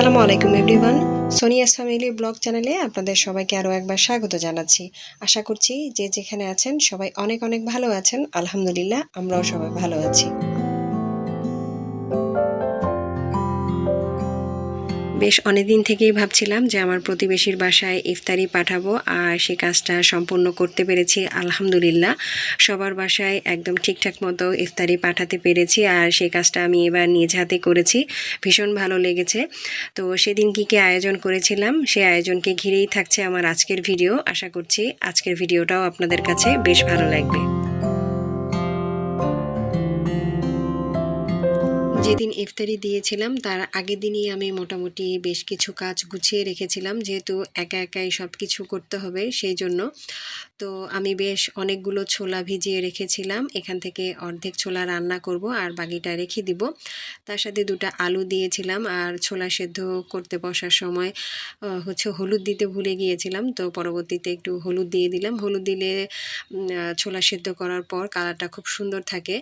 আলাইকুম, everyone. Sonia's family blog চ্যানেলে আপনাদের সবাইকে আরও একবার স্বাগত জানাচ্ছি। আশা করছি যে যেখানে আছেন সবাই অনেক অনেক ভালো আছেন। আলহামদুলিল্লাহ, আমরাও সবাই ভালো আছি। বেশ অনেকদিন থেকেই ভাবছিলাম যে আমার প্রতিবেশীর বাসায় ইফতারি পাঠাবো আর সেই কাজটা সম্পূর্ণ করতে পেরেছি, আলহামদুলিল্লাহ। সবার বাসায় একদম ঠিকঠাক মতো ইফতারি পাঠাতে পেরেছি আর সেই কাজটা আমি এবার নিজ হাতে করেছি, ভীষণ ভালো লেগেছে। তো সেদিন কী কী আয়োজন করেছিলাম, সেই আয়োজনকে ঘিরেই থাকছে আমার আজকের ভিডিও। আশা করছি আজকের ভিডিওটাও আপনাদের কাছে বেশ ভালো লাগবে। যেদিন ইফতারি দিয়েছিলাম, তার আগের দিনই আমি মোটামুটি বেশ কিছু কাজ গুছিয়ে রেখেছিলাম, যেহেতু একা একাই সব কিছু করতে হবে, সেই জন্য। তো আমি বেশ অনেকগুলো ছোলা ভিজিয়ে রেখেছিলাম। এখান থেকে অর্ধেক ছোলা রান্না করব আর বাকিটা রেখে দিব। তার সাথে দুটো আলু দিয়েছিলাম আর ছোলা সেদ্ধ করতে বসার সময় হচ্ছে হলুদ দিতে ভুলে গিয়েছিলাম। তো পরবর্তীতে একটু হলুদ দিয়ে দিলাম। হলুদ দিলে ছোলা সেদ্ধ করার পর কালারটা খুব সুন্দর থাকে।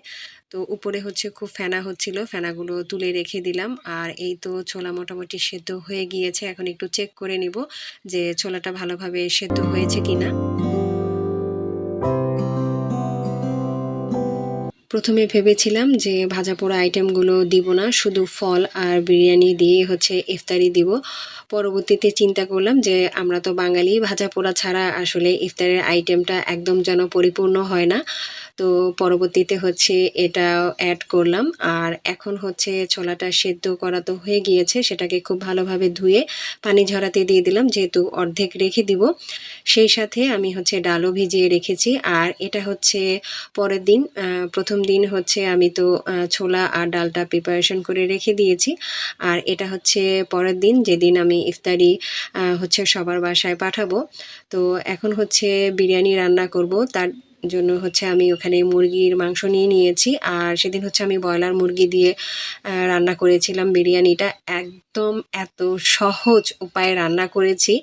তো উপরে হচ্ছে খুব ফেনা হচ্ছিল। ফেনাগুলো তুলে রেখে দিলাম। আর এই তো ছোলা মোটামুটি সেদ্ধ হয়ে গিয়েছে। এখন একটু চেক করে নিব যে ছোলাটা ভালোভাবে সেদ্ধ হয়েছে কিনা। প্রথমে ভেবেছিলাম যে ভাজা পোড়া আইটেমগুলো দিব না, শুধু ফল আর বিরিয়ানি দিয়ে হচ্ছে ইফতারি দিব। পরবর্তীতে চিন্তা করলাম যে আমরা তো বাঙালি, ভাজা পোড়া ছাড়া আসলে ইফতারের আইটেমটা একদম যেন পরিপূর্ণ হয় না। তো পরবর্তীতে হচ্ছে এটা অ্যাড করলাম। আর এখন হচ্ছে ছোলাটা সেদ্ধ করা তো হয়ে গিয়েছে, সেটাকে খুব ভালোভাবে ধুয়ে পানি ঝরাতে দিয়ে দিলাম, যেহেতু অর্ধেক রেখে দিব। সেই সাথে আমি হচ্ছে ডালও ভিজিয়ে রেখেছি। আর এটা হচ্ছে পরের দিন প্রথম দিন হচ্ছে আমি তো ছোলা আর ডালটা প্রিপারেশন করে রেখে দিয়েছি। আর এটা হচ্ছে পরের দিন যেদিন আমি ইফতারি হচ্ছে সবার বাসায় পাঠাবো। তো এখন হচ্ছে বিরিয়ানি রান্না করব। তার জন্য হচ্ছে আমি ওখানে মুরগির মাংস নিয়ে নিয়েছি। আর সেদিন হচ্ছে আমি ব্রয়লার মুরগি দিয়ে রান্না করেছিলাম বিরিয়ানিটা। একদম এত সহজ উপায়ে রান্না করেছি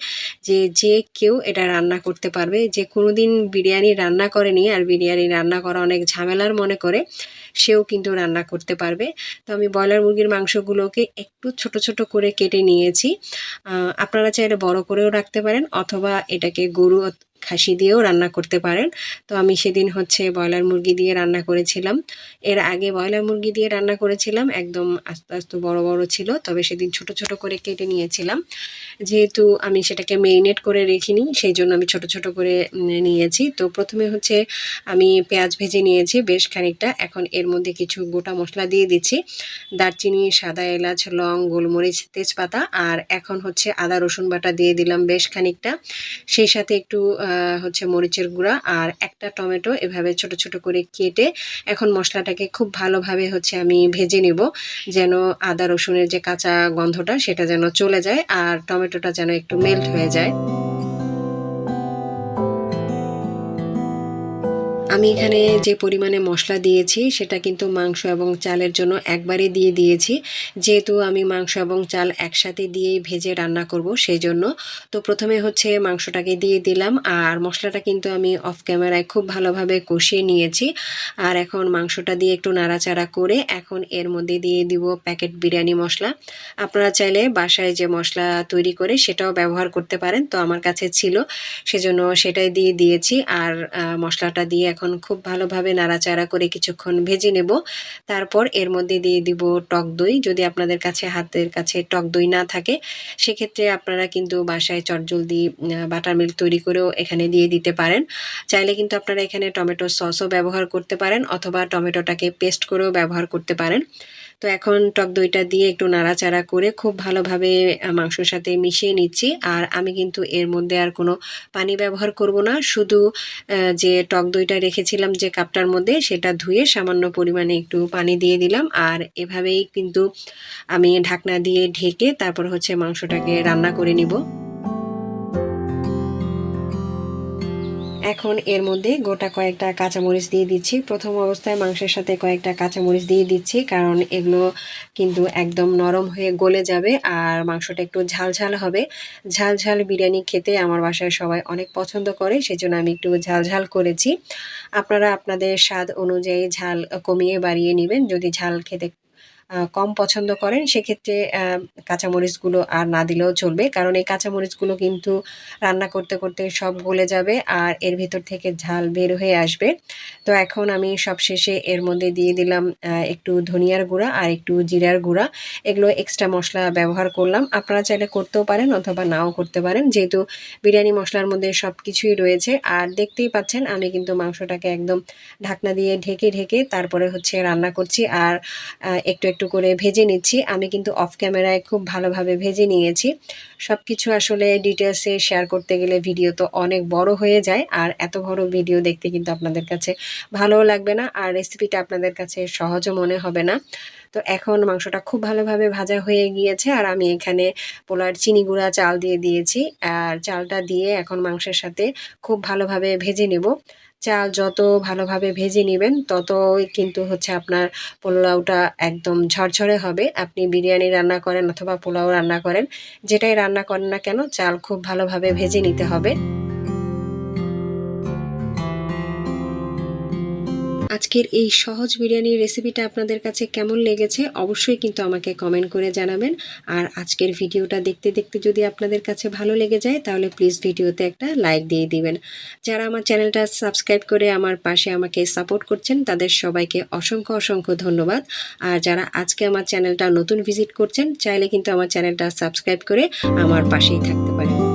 যে যে কেউ এটা রান্না করতে পারবে। যে কোনো দিন বিরিয়ানি রান্না করেনি, আর বিরিয়ানি রান্না করা অনেক ঝামেলার মনে করে, সেও কিন্তু রান্না করতে পারবে। তো আমি ব্রয়লার মুরগির মাংসগুলোকে একটু ছোট ছোট করে কেটে নিয়েছি। আপনারা চাইলে বড় করেও রাখতে পারেন, অথবা এটাকে গরু খাসি দিয়েও রান্না করতে পারেন। তো আমি সেদিন হচ্ছে ব্রয়লার মুরগি দিয়ে রান্না করেছিলাম। এর আগে ব্রয়লার মুরগি দিয়ে রান্না করেছিলাম, একদম আস্তে আস্তে বড় বড় ছিল, তবে সেদিন ছোট ছোট করে কেটে নিয়েছিলাম। যেহেতু আমি সেটাকে মেরিনেট করে রেখিনি, সেই জন্য আমি ছোট ছোট করে নিয়েছি। তো প্রথমে হচ্ছে আমি পেঁয়াজ ভেজে নিয়েছি বেশ খানিকটা। এখন এর মধ্যে কিছু গোটা মশলা দিয়ে দিচ্ছি। দারচিনি, সাদা এলাচ, লং, গোলমরিচ, তেজপাতা, আর এখন হচ্ছে আদা, রসুন বাটা দিয়ে দিলাম বেশ খানিকটা। সেই সাথে একটু হচ্ছে মরিচের গুঁড়া আর একটা টমেটো এভাবে ছোট ছোট করে কেটে এখন মশলাটাকে খুব ভালোভাবে হচ্ছে আমি ভেজে নেব যেন আদা, রসুনের যে কাঁচা গন্ধটা সেটা যেন চলে যায় আর টমেটোটা যেন একটু মেল্ট হয়ে যায়। আমি এখানে যে পরিমাণে মশলা দিয়েছি, সেটা কিন্তু মাংস এবং চালের জন্য একবারে দিয়ে দিয়েছি। যেহেতু আমি মাংস এবং চাল একসাথে দিয়েই ভেজে রান্না করব সেই জন্য তো প্রথমে হচ্ছে মাংসটাকে দিয়ে দিলাম আর মশলাটা কিন্তু আমি অফ ক্যামেরায় খুব ভালোভাবে কষিয়ে নিয়েছি। আর এখন মাংসটা দিয়ে একটু নাড়াচাড়া করে এখন এর মধ্যে দিয়ে দিব প্যাকেট বিরিয়ানি মশলা। আপনারা চাইলে বাসায় যে মশলা তৈরি করে সেটাও ব্যবহার করতে পারেন, তো আমার কাছে ছিল। সেজন্য সেটাই দিয়ে দিয়েছি আর মশলাটা দিয়ে এখন খুব ভালোভাবে নাড়াচাড়া করে কিছুক্ষণ ভেজে নেব। তারপর এর মধ্যে দিয়ে দিব টক দই। যদি আপনাদের কাছে, হাতের কাছে টক দই না থাকে, সেক্ষেত্রে আপনারা কিন্তু বাসায় চটজলদি বাটার মিল্ক তৈরি করেও এখানে দিয়ে দিতে পারেন। চাইলে কিন্তু আপনারা এখানে টমেটো সসও ব্যবহার করতে পারেন, অথবা টমেটোটাকে পেস্ট করেও ব্যবহার করতে পারেন। তো এখন টক দইটা দিয়ে একটু নাড়াচাড়া করে খুব ভালোভাবে মাংসর সাথে মিশিয়ে নিচ্ছি। আর আমি কিন্তু এর মধ্যে আর কোনো পানি ব্যবহার করব না। শুধু যে টক দইটা রেখেছিলাম যে কাপটার মধ্যে সেটা ধুয়ে সামান্য পরিমাণে একটু পানি দিয়ে দিলাম। আর এভাবেই কিন্তু আমি ঢাকনা দিয়ে ঢেকে তারপর হচ্ছে মাংসটাকে রান্না করে নিব। এখন এর মধ্যে গোটা কয়েকটা কাঁচামরিচ দিয়ে দিচ্ছি। প্রথম অবস্থায় মাংসের সাথে কয়েকটা কাঁচামরিচ দিয়ে দিচ্ছি, কারণ এগুলো কিন্তু একদম নরম হয়ে গলে যাবে আর মাংসটা একটু ঝাল ঝাল হবে। ঝাল ঝাল বিরিয়ানি খেতে আমার বাসায় সবাই অনেক পছন্দ করে, সেজন্য আমি একটু ঝাল ঝাল করেছি। আপনারা আপনাদের স্বাদ অনুযায়ী ঝাল কমিয়ে বাড়িয়ে নেবেন। যদি ঝাল খেতে কম পছন্দ করেন, সেক্ষেত্রে কাঁচামরিচগুলো আর না দিলেও চলবে। কারণ এই কাঁচামরিচগুলো কিন্তু রান্না করতে করতে সব গলে যাবে আর এর ভিতর থেকে ঝাল বের হয়ে আসবে। তো এখন আমি সবশেষে এর মধ্যে দিয়ে দিলাম একটু ধনিয়ার গুঁড়া আর একটু জিরার গুঁড়া। এগুলো এক্সট্রা মশলা ব্যবহার করলাম। আপনারা চাইলে করতেও পারেন অথবা নাও করতে পারেন। যেহেতু বিরিয়ানি মশলার মধ্যে সব কিছুই রয়েছে, আর দেখতেই পাচ্ছেন আমি কিন্তু মাংসটাকে একদম ঢাকনা দিয়ে ঢেকে ঢেকে তারপরে হচ্ছে রান্না করছি। আর একটু একটু করে ভেজে নিচ্ছি। আমি কিন্তু অফ ক্যামেরায় খুব ভালোভাবে ভেজে নিয়েছি। সব কিছু আসলে ডিটেলসে শেয়ার করতে গেলে ভিডিও তো অনেক বড় হয়ে যায়। আর এত বড় ভিডিও দেখতে কিন্তু আপনাদের কাছে ভালোও লাগবে না আর রেসিপিটা আপনাদের কাছে সহজও মনে হবে না। তো এখন মাংসটা খুব ভালোভাবে ভাজা হয়ে গিয়েছে আর আমি এখানে পোলার চিনি গুঁড়া, চাল দিয়ে দিয়েছি। আর চালটা দিয়ে এখন মাংসের সাথে খুব ভালোভাবে ভেজে নেব। চাল যত ভালোভাবে ভেজে নেবেন, ততই কিন্তু হচ্ছে আপনার পোলাওটা একদম ঝরঝরে হবে। আপনি বিরিয়ানি রান্না করেন অথবা পোলাও রান্না করেন, যেটাই রান্না করেন না কেন, চাল খুব ভালোভাবে ভেজে নিতে হবে। আজকের এই সহজ বিরিয়ানির রেসিপিটা আপনাদের কাছে কেমন লেগেছে অবশ্যই কিন্তু আমাকে কমেন্ট করে জানাবেন। আর আজকের ভিডিওটা দেখতে দেখতে যদি আপনাদের কাছে ভালো লেগে যায়, তাহলে প্লিজ ভিডিওতে একটা লাইক দিয়ে দিবেন। যারা আমার চ্যানেলটা সাবস্ক্রাইব করে আমার পাশে আমাকে সাপোর্ট করছেন, তাদের সবাইকে অসংখ্য অসংখ্য ধন্যবাদ। আর যারা আজকে আমার চ্যানেলটা নতুন ভিজিট করছেন, চাইলে কিন্তু আমার চ্যানেলটা সাবস্ক্রাইব করে আমার পাশেই থাকতে পারেন।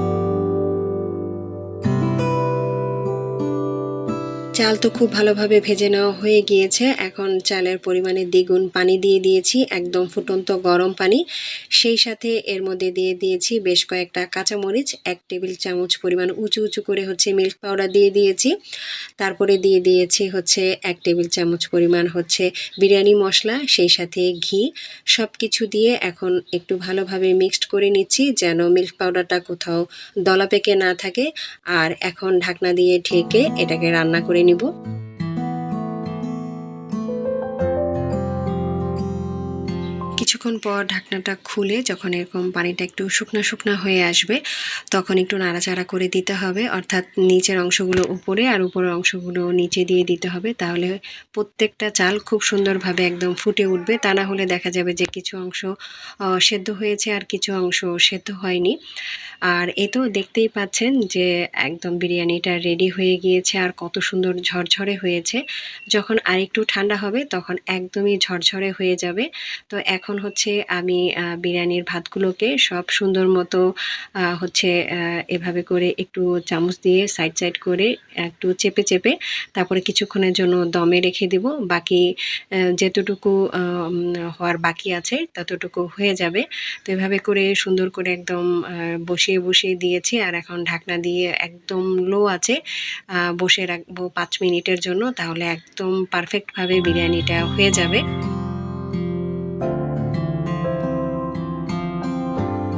চাল তো খুব ভালোভাবে ভেজে নেওয়া হয়ে গিয়েছে। এখন চালের পরিমাণে দ্বিগুণ পানি দিয়ে দিয়েছি, একদম ফুটন্ত গরম পানি। সেই সাথে এর মধ্যে দিয়ে দিয়েছি বেশ কয়েকটা কাঁচামরিচ, এক টেবিল চামচ পরিমাণ উঁচু উঁচু করে হচ্ছে মিল্ক পাউডার দিয়ে দিয়েছি। তারপরে দিয়ে দিয়েছি হচ্ছে এক টেবিল চামচ পরিমাণ হচ্ছে বিরিয়ানি মশলা, সেই সাথে ঘি। সব কিছু দিয়ে এখন একটু ভালোভাবে মিক্সড করে নিচ্ছি যেন মিল্ক পাউডারটা কোথাও দলা পেকে না থাকে। আর এখন ঢাকনা দিয়ে ঢেকে এটাকে রান্না করে নিব। কিছুক্ষণ পর ঢাকনাটা খুলে যখন এরকম পানিটা একটু শুকনা শুকনা হয়ে আসবে, তখন একটু নাড়াচাড়া করে দিতে হবে। অর্থাৎ নিচের অংশগুলো উপরে আর উপরের অংশগুলো নিচে দিয়ে দিতে হবে। তাহলে প্রত্যেকটা চাল খুব সুন্দরভাবে একদম ফুটে উঠবে। তা না হলে দেখা যাবে যে কিছু অংশ সেদ্ধ হয়েছে আর কিছু অংশ সেদ্ধ হয়নি। আর এ তো দেখতেই পাচ্ছেন যে একদম বিরিয়ানিটা রেডি হয়ে গিয়েছে আর কত সুন্দর ঝরঝরে হয়েছে। যখন আরেকটু ঠান্ডা হবে তখন একদমই ঝরঝরে হয়ে যাবে। তো এখন হচ্ছে আমি বিরিয়ানির ভাতগুলোকে সব সুন্দর মতো হচ্ছে এভাবে করে একটু চামচ দিয়ে সাইড সাইড করে একটু চেপে চেপে তারপরে কিছুক্ষণের জন্য দমে রেখে দেব। বাকি যেতটুকু হওয়ার বাকি আছে ততটুকু হয়ে যাবে। তো এভাবে করে সুন্দর করে একদম বসিয়ে বসিয়ে দিয়েছি আর এখন ঢাকনা দিয়ে একদম লো আছে বসে রাখব পাঁচ মিনিটের জন্য তাহলে একদম পারফেক্টভাবে বিরিয়ানিটা হয়ে যাবে।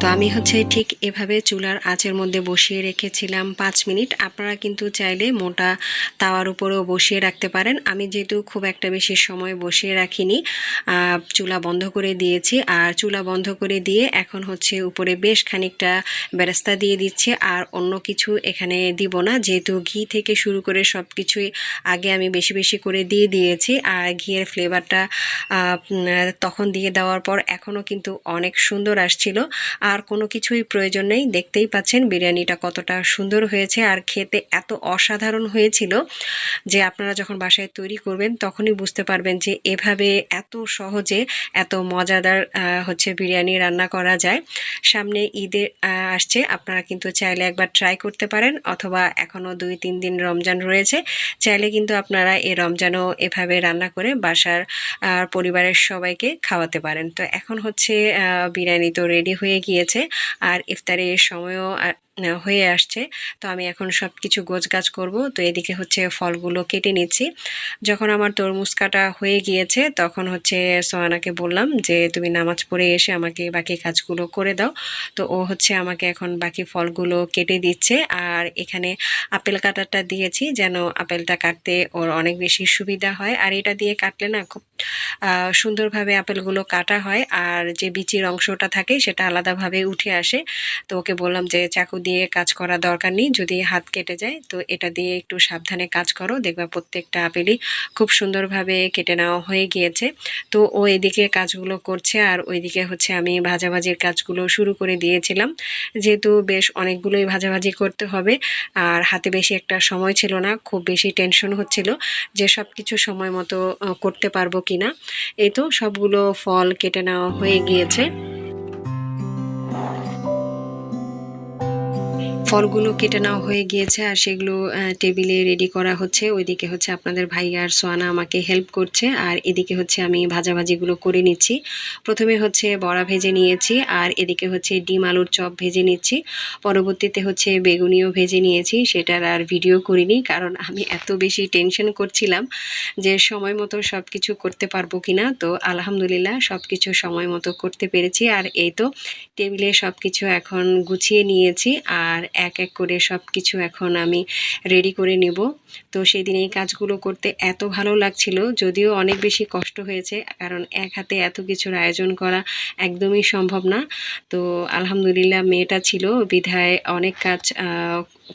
তো আমি হচ্ছে ঠিক এভাবে চুলার আঁচের মধ্যে বসিয়ে রেখেছিলাম পাঁচ মিনিট। আপনারা কিন্তু চাইলে মোটা তাওয়ার উপরেও বসিয়ে রাখতে পারেন। আমি যেহেতু খুব একটা বেশি সময় বসিয়ে রাখিনি চুলা বন্ধ করে দিয়েছি। আর চুলা বন্ধ করে দিয়ে এখন হচ্ছে উপরে বেশ খানিকটা বেরেস্তা দিয়ে দিচ্ছি। আর অন্য কিছু এখানে দিব না। যেহেতু ঘি থেকে শুরু করে সব কিছুই আগে আমি বেশি বেশি করে দিয়ে দিয়েছি। আর ঘিয়ের ফ্লেভারটা তখন দিয়ে দেওয়ার পর এখনও কিন্তু অনেক সুন্দর আসছিল। আর কোনো কিছুই প্রয়োজন নেই। দেখতেই পাচ্ছেন বিরিয়ানিটা কতটা সুন্দর হয়েছে আর খেতে এত অসাধারণ হয়েছিল যে আপনারা যখন বাসায় তৈরি করবেন তখনই বুঝতে পারবেন যে এভাবে এত সহজে এত মজাদার হচ্ছে বিরিয়ানি রান্না করা যায়। সামনে ঈদে আসছে। আপনারা কিন্তু চাইলে একবার ট্রাই করতে পারেন অথবা এখনও দুই তিন দিন রমজান রয়েছে। চাইলে কিন্তু আপনারা এই রমজানও এভাবে রান্না করে বাসার পরিবারের সবাইকে খাওয়াতে পারেন। তো এখন হচ্ছে বিরিয়ানি তো রেডি হয়ে গিয়েছে আর ইফতারের সময়ও হয়ে আসছে। তো আমি এখন সব কিছু গোছ গাছ করব। তো এদিকে হচ্ছে ফলগুলো কেটে নিচ্ছি। যখন আমার তরমুজ কাটা হয়ে গিয়েছে, তখন হচ্ছে সোয়ানাকে বললাম যে, তুমি নামাজ পড়ে এসে আমাকে বাকি কাজগুলো করে দাও। তো ও হচ্ছে আমাকে এখন বাকি ফলগুলো কেটে দিচ্ছে। আর এখানে আপেল কাটারটা দিয়েছি যেন আপেলটা কাটতে ওর অনেক বেশি সুবিধা হয়। আর এটা দিয়ে কাটলে না খুব সুন্দরভাবে আপেলগুলো কাটা হয় আর যে বিচির অংশটা থাকে সেটা আলাদাভাবে উঠে আসে। তো ওকে বললাম যে, চাকু দিয়ে কাজ করা দরকার নেই, যদি হাত কেটে যায়, তো এটা দিয়ে একটু সাবধানে কাজ করো। দেখবা প্রত্যেকটা আপেলই খুব সুন্দরভাবে কেটে নেওয়া হয়ে গিয়েছে। তো ও এদিকে কাজগুলো করছে আর ওইদিকে হচ্ছে আমি ভাজাভাজির কাজগুলো শুরু করে দিয়েছিলাম। যেহেতু বেশ অনেকগুলোই ভাজাভাজি করতে হবে, আর হাতে বেশি একটা সময় ছিল না, খুব বেশি টেনশন হচ্ছিল। যে সব কিছু সময় মতো করতে পারব কি না এই তো সবগুলো ফল কেটে নেওয়া হয়ে গিয়েছে। ফলগুলো কেটে নেওয়া হয়ে গিয়েছে আর সেগুলো টেবিলে রেডি করা হচ্ছে। ওইদিকে হচ্ছে আপনাদের ভাই আর সোয়ানা আমাকে হেল্প করছে আর এদিকে হচ্ছে আমি ভাজাভাজিগুলো করে নিচ্ছি। প্রথমে হচ্ছে বড়া ভেজে নিয়েছি আর এদিকে হচ্ছে ডিম আলুর চপ ভেজে নিচ্ছি। পরবর্তীতে হচ্ছে বেগুনিও ভেজে নিয়েছি, সেটার আর ভিডিও করিনি কারণ আমি এত বেশি টেনশন করছিলাম যে সময় মতো সব কিছু করতে পারব কি না তো আলহামদুলিল্লাহ সব কিছু সময় মতো করতে পেরেছি আর এই তো টেবিলে সব কিছু এখন গুছিয়ে নিয়েছি আর এক এক করে সব কিছু এখন আমি রেডি করে নেব। তো সেই দিন এই কাজগুলো করতে এত ভালো লাগছিল, যদিও অনেক বেশি কষ্ট হয়েছে, কারণ এক হাতে এত কিছুর আয়োজন করা একদমই সম্ভব না। তো আলহামদুলিল্লাহ মেয়েটা ছিল, বিধায় অনেক কাজ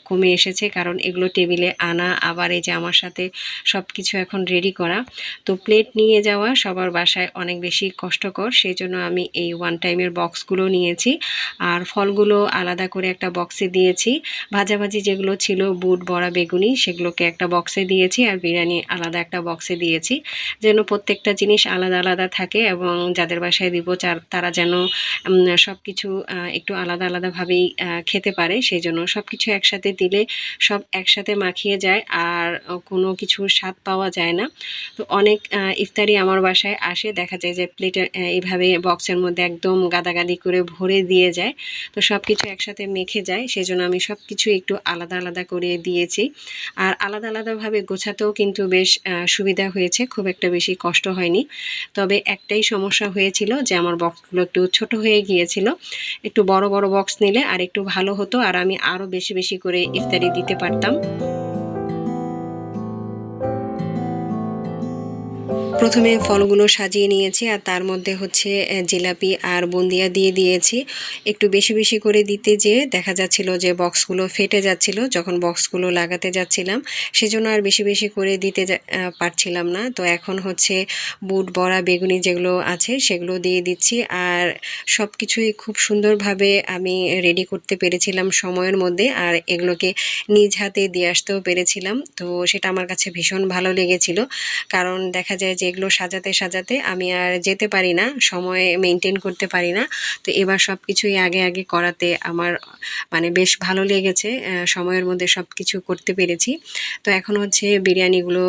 কমে এসেছে, কারণ এগুলো টেবিলে আনা, আবার এই যে আমার সাথে সব কিছু এখন রেডি করা। তো প্লেট নিয়ে যাওয়া সবার বাসায় অনেক বেশি কষ্টকর সেই জন্য আমি এই ওয়ান টাইমের বক্সগুলো নিয়েছি। আর ফলগুলো আলাদা করে একটা বক্সে দিয়েছি। ভাজাভাজি যেগুলো ছিল, বুট, বড়া, বেগুনি, সেগুলোকে একটা বক্সে দিয়েছি আর বিরিয়ানি আলাদা একটা বক্সে দিয়েছি। যেন প্রত্যেকটা জিনিস আলাদা আলাদা থাকে এবং যাদের বাসায় দিব তারা যেন সব কিছু একটু আলাদা আলাদাভাবেই খেতে পারে সেই জন্য সব কিছু একসাথে দিলে সব একসাথে মাখিয়ে যায় আর কোনো কিছু স্বাদ পাওয়া যায় না। তো অনেক ইফতারি আমার বাসায় আসে, দেখা যায় যে প্লেটে এইভাবে বক্সের মধ্যে একদম গাদাগাদি করে ভরে দিয়ে যায়। তো সব কিছু একসাথে মেখে যায়, সেজন্য আমি সব কিছু একটু আলাদা আলাদা করে দিয়েছি। আর আলাদা আলাদাভাবে গোছাতেও কিন্তু বেশ সুবিধা হয়েছে, খুব একটা বেশি কষ্ট হয়নি। তবে একটাই সমস্যা হয়েছিল যে আমার বক্সগুলো একটু ছোট হয়ে গিয়েছিল। একটু বড় বড় বক্স নিলে আর একটু ভালো হতো, আর আমি আরও বেশি বেশি করে ইফতারি দিতে পারতাম। প্রথমে ফলগুলো সাজিয়ে নিয়েছি আর তার মধ্যে হচ্ছে জিলাপি আর বুন্দিয়া দিয়ে দিয়েছি। একটু বেশি বেশি করে দিতে যে দেখা যাচ্ছিল যে বক্সগুলো ফেটে যাচ্ছিল, যখন বক্সগুলো লাগাতে যাচ্ছিলাম, সেজন্য আর বেশি বেশি করে দিতে পারছিলাম না। তো এখন হচ্ছে বুট, বড়া, বেগুনি যেগুলো আছে সেগুলো দিয়ে দিচ্ছি আর সব কিছুই খুব সুন্দরভাবে আমি রেডি করতে পেরেছিলাম সময়ের মধ্যে আর এগুলোকে নিজ হাতে দিয়ে আসতেও পেরেছিলাম। তো সেটা আমার কাছে ভীষণ ভালো লেগেছিল। কারণ দেখা যায় যে এগুলো সাজাতে সাজাতে আমি আর যেতে পারি না, সময় মেনটেন করতে পারি না। তো এবার সব কিছুই আগে আগে করাতে আমার মানে বেশ ভালো লেগেছে সময়ের মধ্যে সব কিছু করতে পেরেছি। তো এখন হচ্ছে বিরিয়ানিগুলো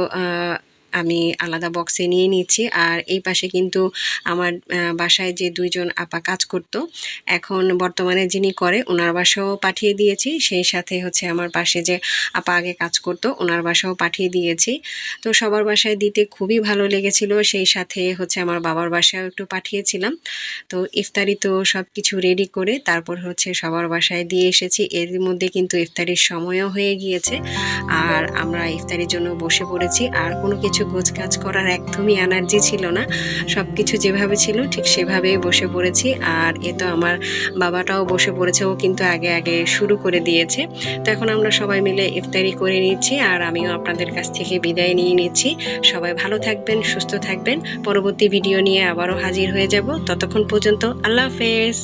আমি আলাদা বক্সে নিয়ে নিচ্ছি। আর এই পাশে কিন্তু আমার বাসায় যে দুইজন আপা কাজ করত, এখন বর্তমানে যিনি করে ওনার বাসাও পাঠিয়ে দিয়েছি। সেই সাথে হচ্ছে আমার পাশে যে আপা আগে কাজ করত ওনার বাসাও পাঠিয়ে দিয়েছি। তো সবার বাসায় দিতে খুবই ভালো লেগেছিল। সেই সাথে হচ্ছে আমার বাবার বাসায়ও একটু পাঠিয়েছিলাম। তো ইফতারি তো সব কিছু রেডি করে, তারপর হচ্ছে সবার বাসায় দিয়ে এসেছি। এর মধ্যে কিন্তু ইফতারির সময়ও হয়ে গিয়েছে। আর আমরা ইফতারির জন্য বসে পড়েছি। আর কোনো কিছু কিছু গোছকাজ করার একদমই এনার্জি ছিল না। সব কিছু যেভাবে ছিল, ঠিক সেভাবেই বসে পড়েছি। আর এ তো আমার বাবাটাও বসে পড়েছে, ও কিন্তু আগে আগে শুরু করে দিয়েছে। তো এখন আমরা সবাই মিলে ইফতারি করে নিচ্ছি আর আমিও আপনাদের কাছ থেকে বিদায় নিয়ে নিচ্ছি। সবাই ভালো থাকবেন, সুস্থ থাকবেন। পরবর্তী ভিডিও নিয়ে আবারও হাজির হয়ে যাব। ততক্ষণ পর্যন্ত আল্লাহ হাফেজ।